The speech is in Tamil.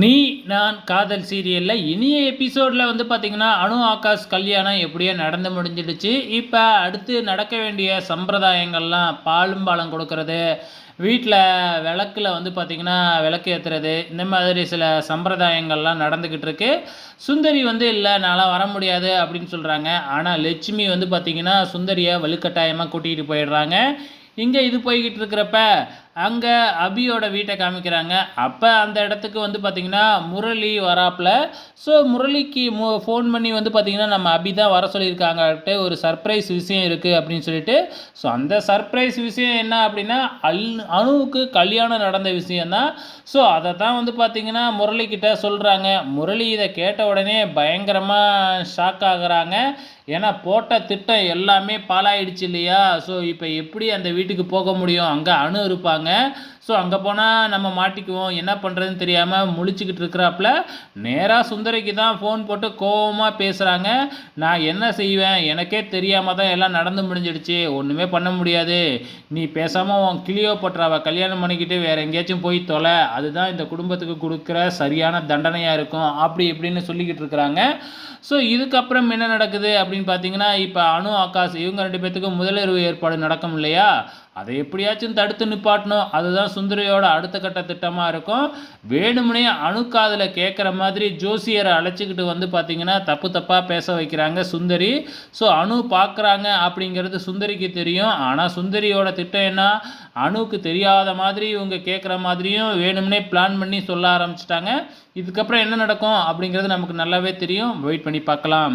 நீ நான் காதல் சீரியலில் இனிய எபிசோடில் வந்து பார்த்திங்கன்னா அணு ஆகாஷ் கல்யாணம் எப்படியோ நடந்து முடிஞ்சிடுச்சு. இப்போ அடுத்து நடக்க வேண்டிய சம்பிரதாயங்கள்லாம் பாலும் பாலம் கொடுக்கறது வீட்டில் விளக்கில் வந்து பார்த்திங்கன்னா விளக்கு ஏற்றுறது இந்த மாதிரி சில சம்பிரதாயங்கள்லாம் நடந்துக்கிட்டு இருக்கு. சுந்தரி வந்து இல்லை நான்லாம் வர முடியாது அப்படின்னு சொல்கிறாங்க ஆனால் லட்சுமி வந்து பார்த்திங்கன்னா சுந்தரியை வலுக்கட்டாயமாக கூட்டிகிட்டு போயிடுறாங்க. இங்கே இது போய்கிட்டு இருக்கிறப்ப அங்கே அபியோட வீட்டை காமிக்கிறாங்க. அப்போ அந்த இடத்துக்கு வந்து பார்த்திங்கன்னா முரளி வராப்புல ஸோ முரளிக்கு மு ஃபோன் பண்ணி வந்து பார்த்திங்கன்னா நம்ம அபி தான் வர சொல்லியிருக்காங்கட்டு ஒரு சர்ப்ரைஸ் விஷயம் இருக்குது அப்படின்னு சொல்லிட்டு. ஸோ அந்த சர்ப்ரைஸ் விஷயம் என்ன அப்படின்னா அல் அணுவுக்கு கல்யாணம் நடந்த விஷயந்தான் ஸோ அதை தான் வந்து பார்த்திங்கன்னா முரளிக்கிட்ட சொல்கிறாங்க முரளி இதை கேட்ட உடனே பயங்கரமாக ஷாக் ஆகுறாங்க. ஏன்னா போட்ட திட்டம் எல்லாமே பாலாயிடுச்சு இல்லையா? ஸோ இப்போ எப்படி அந்த வீட்டுக்கு போக முடியும்? அங்கே அணு இருப்பாங்க. ஸோ அங்கே போனால் நம்ம மாட்டிக்குவோம். என்ன பண்ணுறதுன்னு தெரியாமல் முழிச்சுக்கிட்டு இருக்கிறாப்புல நேராக சுந்தரிக்கு தான் ஃபோன் போட்டு கோவமாக பேசுகிறாங்க நான் என்ன செய்வேன்? எனக்கே தெரியாமல் தான் எல்லாம் நடந்து முடிஞ்சிடுச்சு. ஒன்றுமே பண்ண முடியாது. நீ பேசாமல் உன் கிளியோ பற்றாவ கல்யாணம் பண்ணிக்கிட்டு வேறு எங்கேயாச்சும் போய் தொலை. அதுதான் இந்த குடும்பத்துக்கு கொடுக்குற சரியான தண்டனையாக இருக்கும். அப்படி இப்படின்னு சொல்லிக்கிட்டு இருக்கிறாங்க. ஸோ இதுக்கப்புறம் என்ன நடக்குது அப்படின்னு பார்த்தீங்கன்னா இப்போ அணு ஆகாஷ் இவங்க ரெண்டு பேர்த்துக்கும் முதலிரவு ஏற்பாடு நடக்கும் இல்லையா? அதை எப்படியாச்சும் தடுத்து நிப்பாட்டணும். அதுதான் சுந்தரியோட அடுத்த கட்ட திட்டமாக இருக்கும். வேணும்னே அணுக்காதில் கேட்குற மாதிரி ஜோசியரை அழைச்சிக்கிட்டு வந்து பார்த்தீங்கன்னா தப்பு தப்பாக பேச வைக்கிறாங்க சுந்தரி. ஸோ அணு பார்க்குறாங்க அப்படிங்கிறது சுந்தரிக்கு தெரியும். ஆனால் சுந்தரியோட திட்டம் என்ன? அணுக்கு தெரியாத மாதிரி இவங்க கேட்குற மாதிரியும் வேணும்னே பிளான் பண்ணி சொல்ல ஆரம்பிச்சிட்டாங்க. இதுக்கப்புறம் என்ன நடக்கும் அப்படிங்கிறது நமக்கு நல்லாவே தெரியும். வெயிட் பண்ணி பார்க்கலாம்.